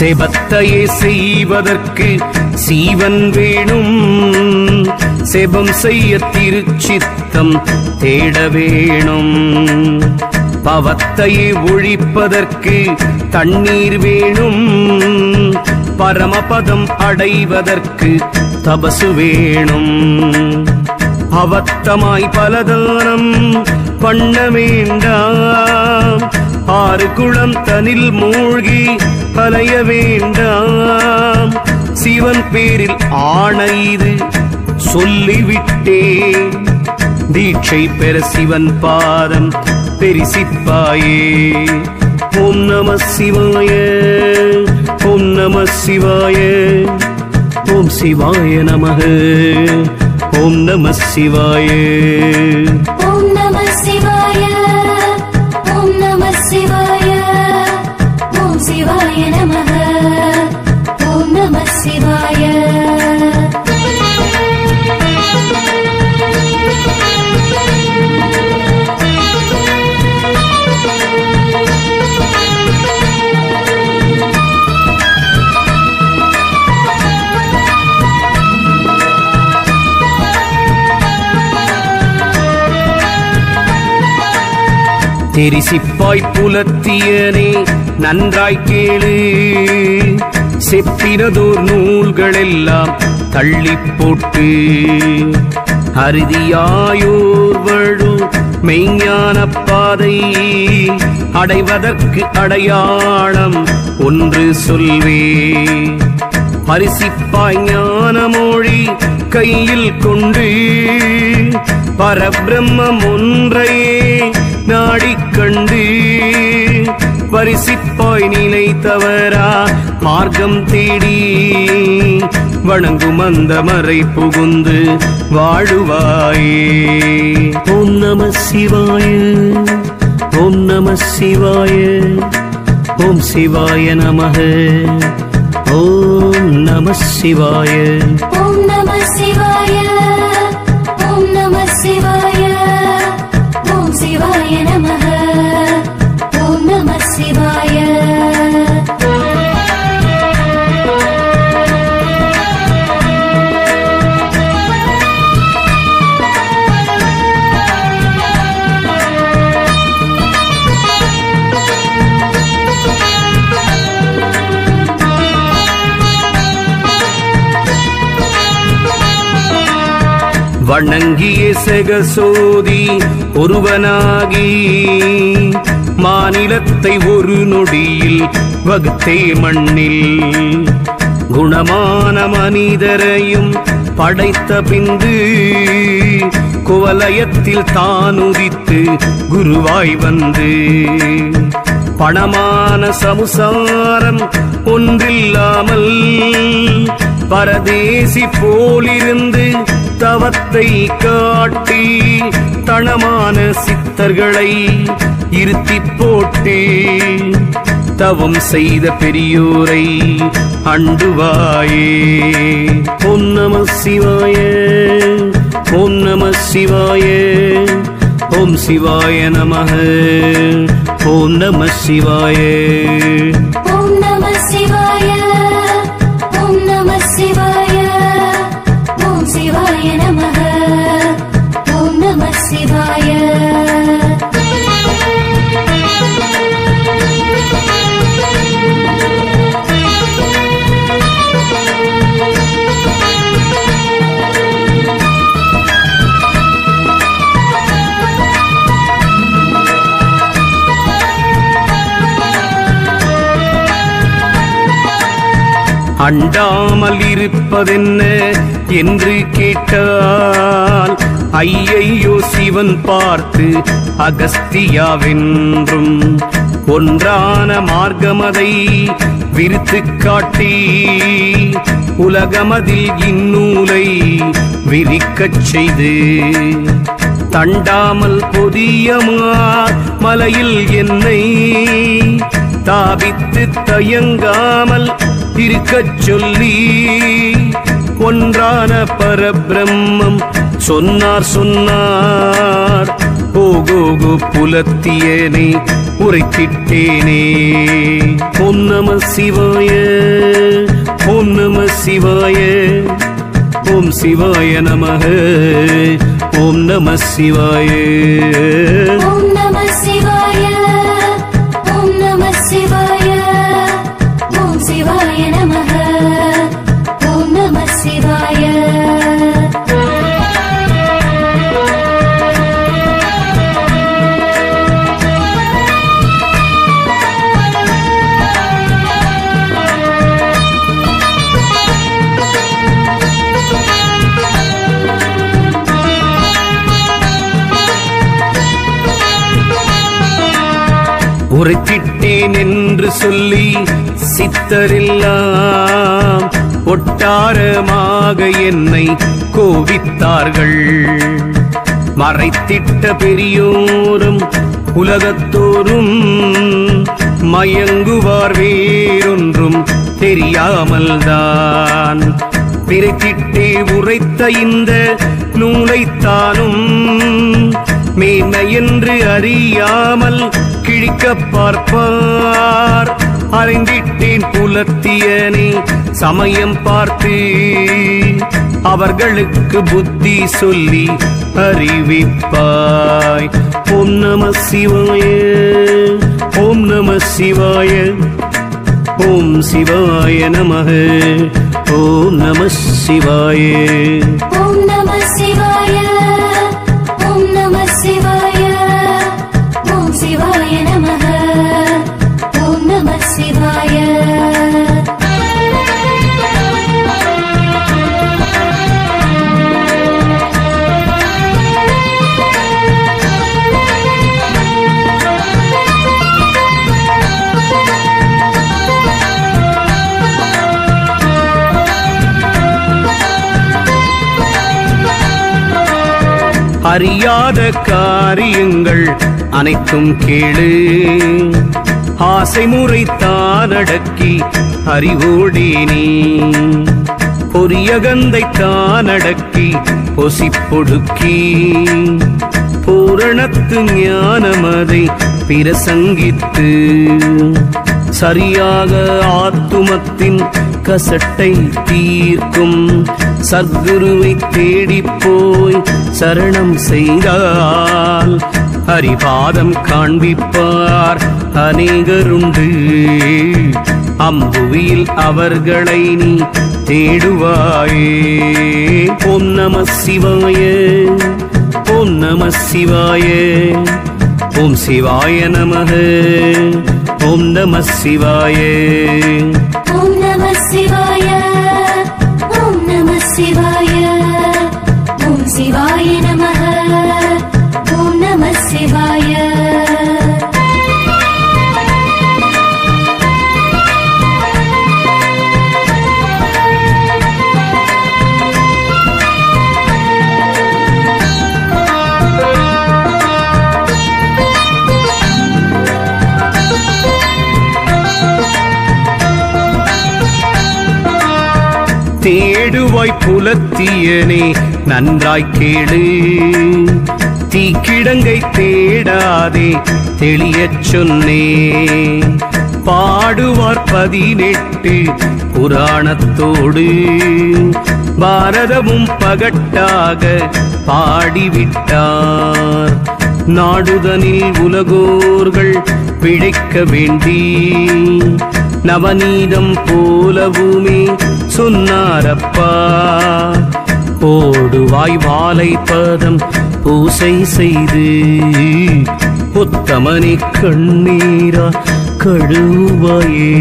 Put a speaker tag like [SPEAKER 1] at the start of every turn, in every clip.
[SPEAKER 1] செபத்தையே செய்வதற்கு சீவன் வேணும். செபம் செய்ய திருச்சித்தம் தேட வேணும். பவத்தையே ஒழிப்பதற்கு தண்ணீர் வேணும். பரமபதம் அடைவதற்கு தபசு வேணும். அவத்தமாய் பலதானம் பண்ண வேண்டாம். ஆறு குளம் தனில் மூழ்கி அலைய வேண்டாம். சிவன் பேரில் ஆணைது சொல்லிவிட்டேன் தீட்சை பெற சிவன் பாதம் பெரிசிப்பாயே ஓம் நம சிவாய ஓம் நம சிவாய ஓம் சிவாய நமக ஓம் நம சிவாய. தெரிசிப்பாய் புலத்தியனே நன்றாய் கேளு. செப்பினதோர் நூல்களெல்லாம் தள்ளி போட்டு அறுதியாயோர் வழு மெய்ஞான பாதை அடைவதற்கு அடையாளம் ஒன்று சொல்வே. பரிசிப்பாய் ஞான மொழி கையில் கொண்டு பரபிரம்மம் ஒன்றையே நாடி பரிசிப்பாய் நிலை தவறா மார்க்கம் தேடி வணங்கும் அந்த மறை புகுந்து வாழுவாயே. ஓம் நம சிவாய ஓம் நம சிவாய ஓம் சிவாய நமக. ஓம் நம சிவாய. வணங்கிய செகசோதி ஒருவனாகி மாநிலத்தை ஒரு நொடியில் வகுத்தே மண்ணில். குணமான மனிதரையும் படைத்த பிந்து குவலயத்தில் தான் உதித்து குருவாய் வந்து. பணமான சமுசாரம் ஒன்றில்லாமல் பரதேசி போலிருந்து தவத்தை காட்டி தளமான சித்தர்களை இருத்தி போட்டு தவம் செய்த பெரியோரை அண்டுவாயே. ஓம் நம சிவாய ஓம் நம சிவாய ஓம் சிவாய நமக ஓம் நம சிவாய. அண்டாமல் இருப்பதென்ன என்று கேட்டால் ஐயையோ சிவன் பார்த்து அகஸ்தியாவென்றும் ஒன்றான மார்க்கமதை விரித்து காட்டி உலகமதில் இந்நூலை விரிக்கச் செய்து தண்டாமல் பொதியமா மலையில் என்னை தாவித்து தயங்காமல் இருக்கச் சொல்லி ஒன்றான பரபிரம்மம் சொன்னார் சொன்னார். ஓகோகு புலத்தியனை உரைத்திட்டேனே ஓம் நம சிவாய ஓம் நம சிவாய ஓம் சிவாய நமக ஓம் நம சிவாய. சொல்லி சித்தரெல்லாம் ஒட்டாரமாக என்னை கோவித்தார்கள். மறைத்திட்ட பெரியோரும் உலகத்தோறும் மயங்குவார் வேறொன்றும் தெரியாமல்தான். பிரித்திட்டே உரைத்த இந்த நூலைத்தானும் மேன்மை என்று அறியாமல் கிழிக்க பார்ப்பார். அறிந்திட்டேன் புலத்தியனே சமயம் பார்த்து. அவர்களுக்கு புத்தி சொல்லி அறிவிப்பாய். ஓம் நம சிவாய ஓம் நம சிவாய ஓம் சிவாய நமக ஓம் நம சிவாய. காரியங்கள் அனைத்தும் கேளு. ஆசை முறை தானடக்கி அறிவோடி நீ. பொரியகந்தை தானடக்கி பொசிப்பொடுக்கி. பூரணத்து ஞானமதை பிரசங்கித்து. சரியாக ஆத்துமத்தின் கசட்டை தீர்க்கும். சத்குருவை தேடிப் போய் சரணம் செய்தால் ஹரிபாதம் காண்பிப்பார் அநேகருண்டு. அம்புவியில் அவர்களை நீ தேடுவாயே. ஓம் நம சிவாய ஓம் நம சிவாய ஓம் சிவாய நமக. ஓம் நம சிவாய.
[SPEAKER 2] ஓம் நம சிவாய. ஓம் நம சிவாய. ஓம் சிவாய
[SPEAKER 1] தேடுவாய் புலத்தியனே நன்றாய் கேளு. தீக்கிடங்கை தேடாதே தெளியச் சொன்னே. பாடுவார் பதினெட்டு புராணத்தோடு. பாரதமும் பகட்டாக பாடிவிட்டார். நாடுதனில் உலகோர்கள் பிழைக்க வேண்டி. நவநீதம் போலவுமே சொன்னாரப்பா. போடுவாய் வாழை பதம் பூசை செய்து உத்தமனை கண்ணீரா கழுவாயே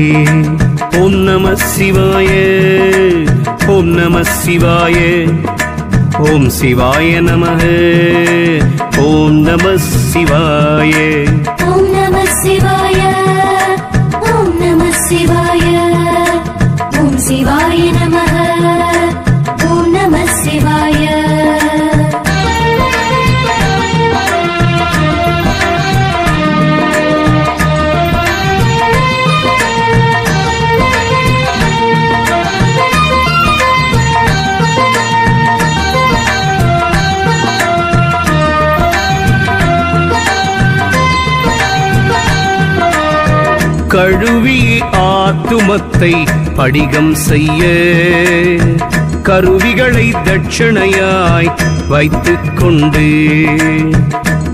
[SPEAKER 1] ஓம் நம சிவாய ஓம் நம சிவாய ஓம் சிவாய நமக ஓம் நம சிவாய.
[SPEAKER 2] ஓம் நம சிவாய. शिवाय
[SPEAKER 1] கழுவி ஆத்துமத்தை படிகம் செய்ய. கருவிகளை தட்சணையாய் வைத்துக் கொண்டு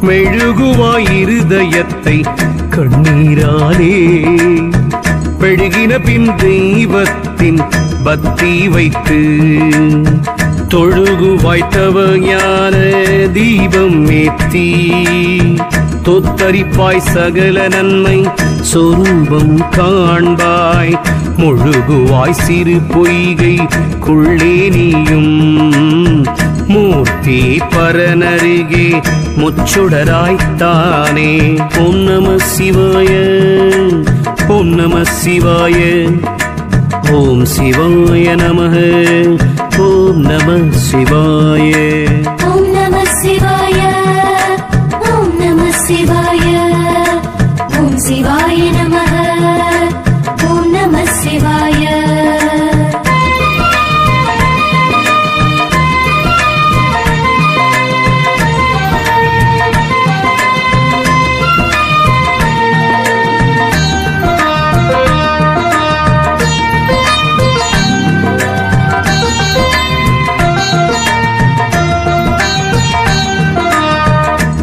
[SPEAKER 1] மெழுகுவாய் இருதயத்தை கண்ணீராலே பெழுகின பின் தெய்வத்தின் பக்தி வைத்து தொழுகுவாய்த்தவ ஞான தீபம் ஏத்தி. தொத்தரிப்பாய் சகல நன்மை சொரூபம் காண்பாய். முழுகுவாய் சிறு பொய்கை குள்ளே நீயும். மூர்த்தி பரனருகே முச்சுடராய்த்தானே ஓம் நம சிவாய ஓம் நம சிவாய. ஓம் சிவாய நம ஓம் நம சிவாய.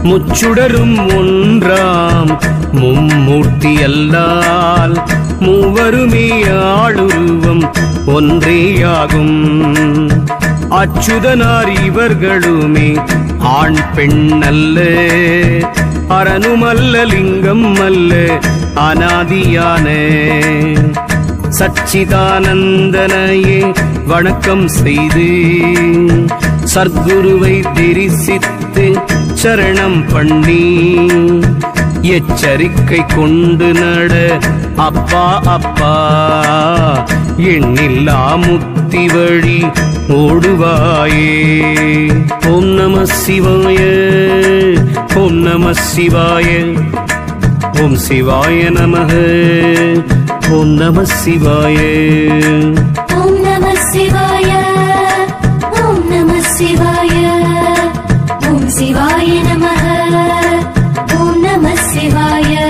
[SPEAKER 1] முச்சுடரும் ஒன்றாம் மும்மூர்த்தி அல்லால் மூவருமே ஆளுருவம் ஒன்றேயாகும். அச்சுதனார் இவர்களுமே ஆண் பெண் அல்ல அரணுமல்ல லிங்கம் அல்ல அனாதியான. சச்சிதானந்தனையே வணக்கம் செய்து சர்க்குருவை தரிசித்து வைத்து சரணம் பண்ணி. எச்சரிக்கை கொண்டு நட அப்பா அப்பா. எண்ணில்லா முத்தி வழி ஓடுவாயே. ஓம் நம சிவாய ஓம் நம சிவாய. ஓம் சிவாய நமக ஓம் நம சிவாய.
[SPEAKER 2] ஓம் நம சிவாய ஓம் நம சிவாய. சிவாய நமக. ஓம் நம சிவாய.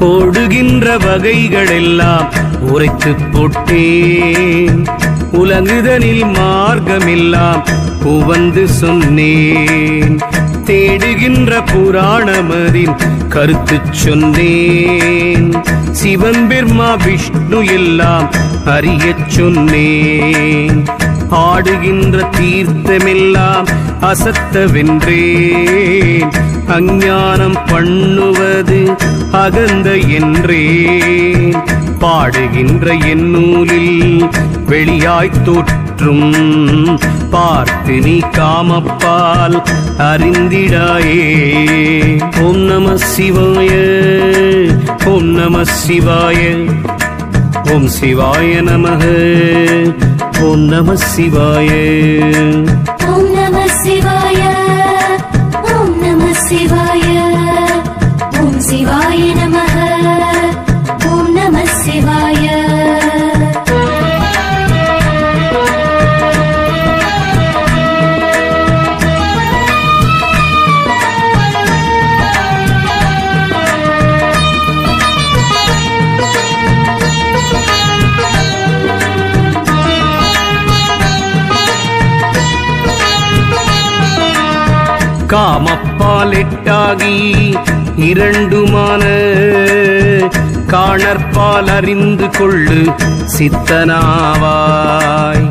[SPEAKER 1] போடுகின்ற வகைகளெல்லாம் உரைத்து போட்டேன். உலகுதனில் மார்க்கமெல்லாம் புவந்து சொன்னேன். தேடுகின்ற புராணமதின் கருத்து சொன்னேன். சிவன் பிரம்மா விஷ்ணு எல்லாம் அறியச் சொன்னேன். ஆடுகின்ற தீர்த்தமெல்லாம் அசத்தவென்றேன். அஞ்ஞானம் பண்ணுவது அகந்த என்றேன். பாடுகின்ற என்னூலில் வெளியாய் தோற்றும் பார்த்து நீ காமப்பால் அறிந்திடாயே. ஓம் நம சிவாய ஓம் நம சிவாய ஓம் சிவாய நமக ஓம் நம சிவாய.
[SPEAKER 2] ஓம் நம சிவாய
[SPEAKER 1] காமப்பால் எட்டாகி இரண்டுமான காணற்பால் அறிந்து கொள்ளு சித்தனாவாய்.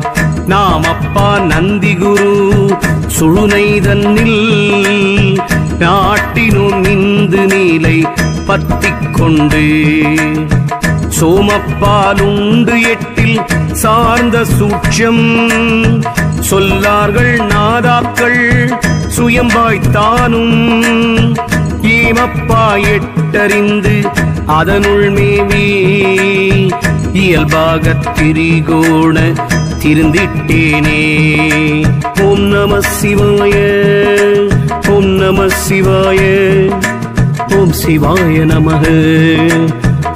[SPEAKER 1] நாமப்பா நந்திகுரு சுழுனை தன்னில் நாட்டினும் இந்து நீலை பத்திக் கொண்டு சோமப்பால் உண்டு எட்டில் சார்ந்த சூட்சம். சொல்லார்கள் நாதாக்கள் சுயம்பாய்த்தானும் ஈமப்பா எட்டறிந்து அதனுள் மேவி. இயல்பாகத் திரிகோண திருந்திட்டேனே. ஓம் நம சிவாய ஓம் நம சிவாய ஓம் சிவாய நமக.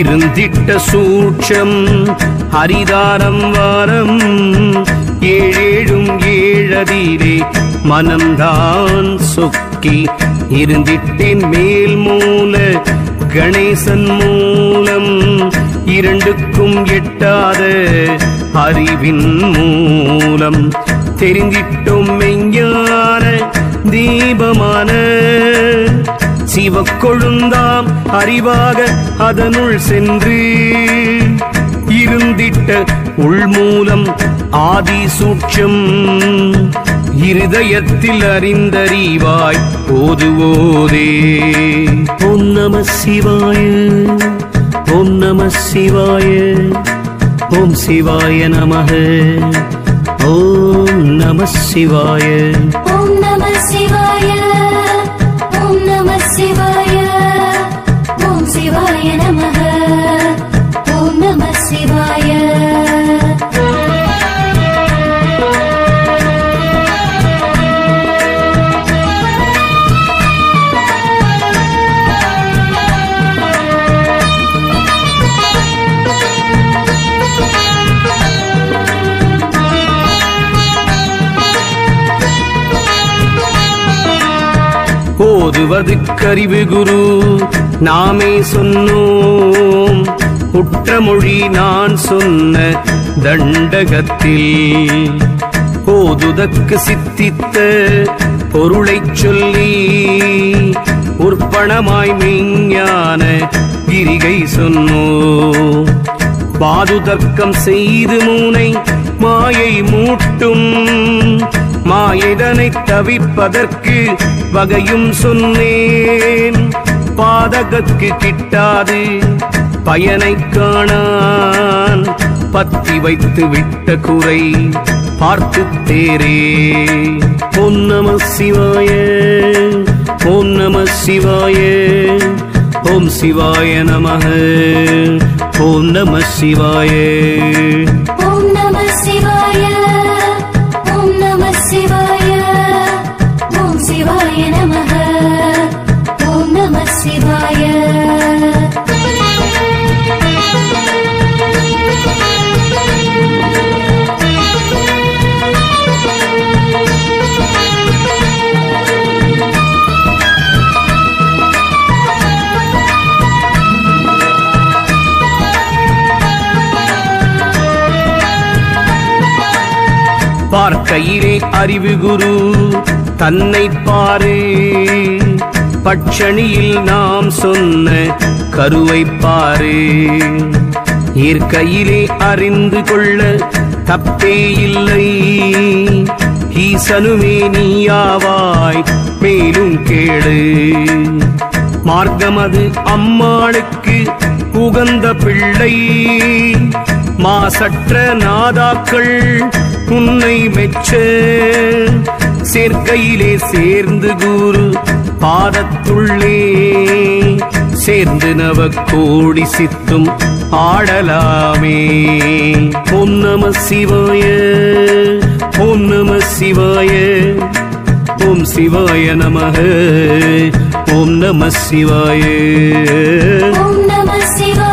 [SPEAKER 1] இருந்திட்ட சூட்சம் ஹரிதாரம் வாரம் ஏழேழும் ஏழதிலே மனம்தான் சொக்கி. இருந்திட்டேன் மேல் மூல கணேசன் மூலம் இரண்டுக்கும் எட்டாத அறிவின் மூலம். தெரிந்திட்டோம் மெஞ்ஞான தீபமான சிவக்கொழுந்தாம் அறிவாக அதனுள் சென்று இருந்திட்ட உள்மூலம் ஆதி சூட்சம் இருதயத்தில் அறிந்தறிவாய் ஓதுவோதே ஓம் நம சிவாய ஓம் நம சிவாய ஓம் சிவாய நமக. ஓம் நம சிவாய. ஓதுவது கரிவு குரு நாமே சொன்னோம். உற்ற மொழி நான் சொன்ன தண்டகத்தில். போதுதற்கு சித்தித்த பொருளைச் சொல்லி உற்பணமாய் மெய்ஞான கிரிகை சொன்னோ. பாதுதர்க்கம் செய்து மூனை மாயை மூட்டும். மாயதனை தவிப்பதற்கு வகையும் சொன்னேன். பாதகக்கு கிட்டாது பயனை காணான். பத்தி வைத்து விட்ட குறை பார்த்து தேரே. ஓம் நம சிவாய ஓம் நம சிவாய ஓம் சிவாய நமக ஓம் நம சிவாய. கையிலே அறிவு குரு தன்னை பாரு. பட்சணியில் நாம் சொன்ன கருவை பாரு. இயற்கையிலே அறிந்து கொள்ள தப்பே இல்லை. ஈசனுமே நீயாவாய் மேலும் கேளு. மார்க்கமது அம்மாளுக்கு உகந்த பிள்ளை. மாசற்ற நாதாக்கள் உன்னை மெச்ச. சேர்க்கையிலே சேர்ந்து குரு பாதத்துள்ளே. சேர்ந்து நவ கோடி சித்தும் ஆடலாமே பொன் நம சிவாய பொன் நம சிவாய ஓம் சிவாய நமக. ஓம் நம சிவாய.
[SPEAKER 2] ஓம்
[SPEAKER 1] நம சிவாய.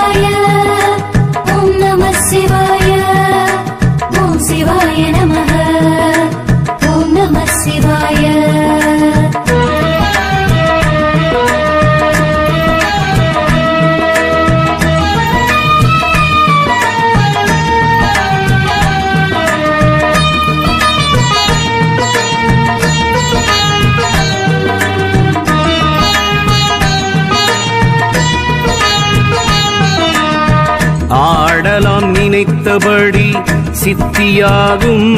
[SPEAKER 1] சித்தியாகும்.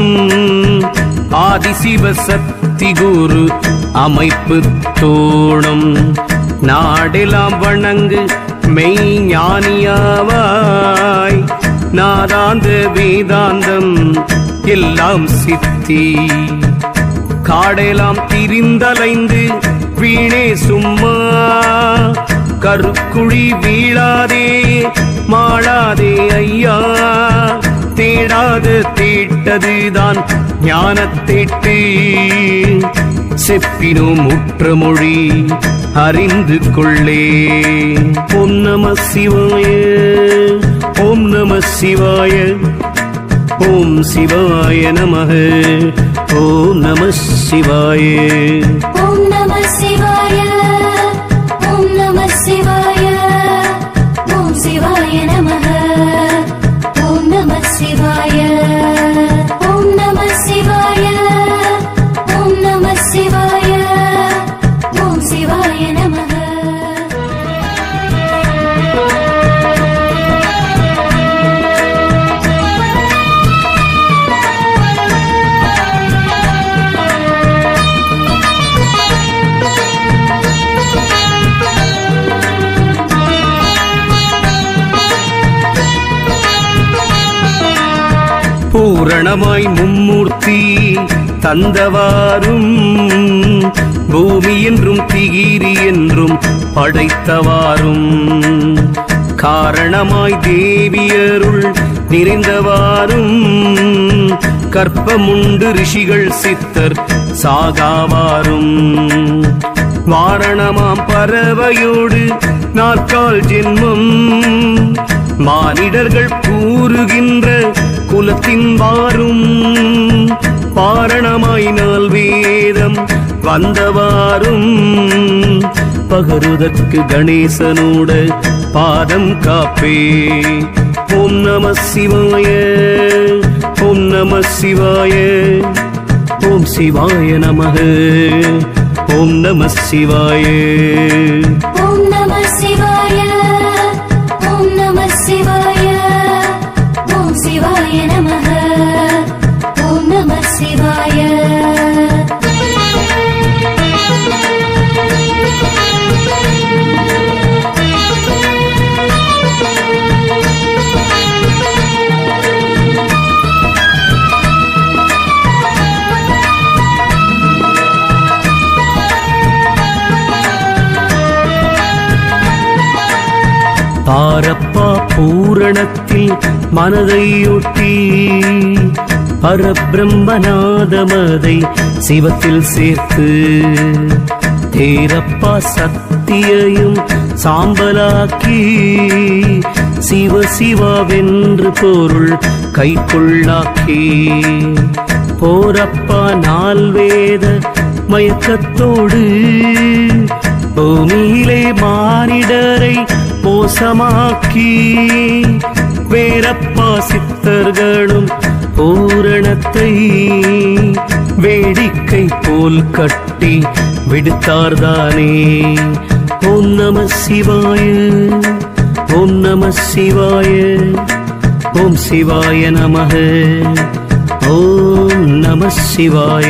[SPEAKER 1] ஆதிசிவ சக்தி குரு அமைப்பு தோணும். நாடெல்லாம் வணங்கு மெய்ஞானியாவாய் நாதாந்த வேதாந்தம் எல்லாம் சித்தி. காடெல்லாம் திரிந்தலைந்து வீணே சும்மா. கருக்குழி வீழாதே மாளாதே ஐயா. தீடாது தீட்டதுதான் ஞானத்தீட்டு. செப்பினும் முற்ற மொழி அறிந்து கொள்ளே. ஓம் நம சிவாய ஓம் நம சிவாய ஓம் சிவாய நமக. ஓம் நம சிவாய.
[SPEAKER 2] ஓம் நம சிவாய ஓம் நம சிவாய ஓம் சிவாய
[SPEAKER 1] பூரணமாய் மும்மூர்த்தி தந்தவாரும் பூமி என்றும் திகிரி என்றும் படைத்தவாரும் காரணமாய் தேவியருள் நிறைந்தவாரும் கற்பமுண்டு ரிஷிகள் சித்தர் சாகாவாரும் வாரணமாம் பறவையோடு நாற்கால் ஜென்மம் மானிடர்கள் கூறுகின்ற குலத்தின் வாரும் பாரணமாய் நாள் வேதம் வந்தவாரும் பகருதற்கு கணேசனோட பாதம் காப்பே. ஓம் நம சிவாய ஓம் நம சிவாய ஓம் சிவாய நமக ஓம் நம சிவாய.
[SPEAKER 2] ஓம் நம
[SPEAKER 1] சிவாய. பூரணத்தில் மனதையொட்டி பரபிரம்மநாதமதை சிவத்தில் சேர்த்து தேரப்பா சக்தியையும் சாம்பலாக்கி சிவ சிவாவென்று பொருள் கைக்குள்ளாக்கி. போரப்பா நால்வேத மயக்கத்தோடு பூமியிலே மானிடரை மோசமாக்கி வேறப்பா சித்தர்களும் பூரணத்தை வேடிக்கை போல் கட்டி விடுத்தார்தானே. ஓம் நம சிவாய ஓம் நம சிவாய ஓம் சிவாய நமக ஓம் நம சிவாய.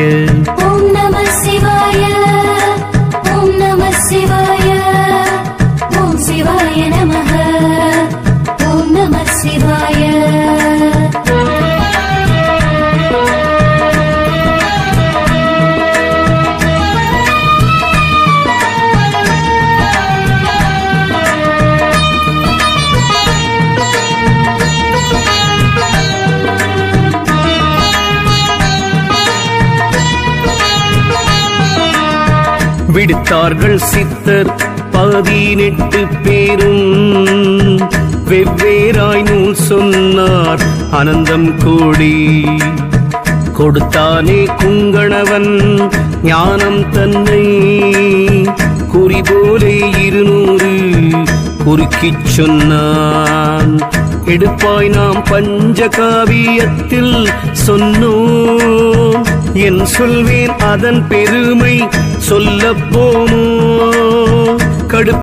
[SPEAKER 1] விடுத்தார்கள் சித்தர் பதினெட்டு பேரும். வெவ்வேறாய் நூல் சொன்னார் அனந்தம் கோடி கொடுத்தானே குங்கணவன் ஞானம் தன்னை. குறிபோலே இருநூறு குறுக்கிச் சொன்னான். எடுப்பாய் நாம் பஞ்சகாவியத்தில் சொன்னோம். என் சொல்வேன் அதன் பெருமை சொல்ல போமோ கடு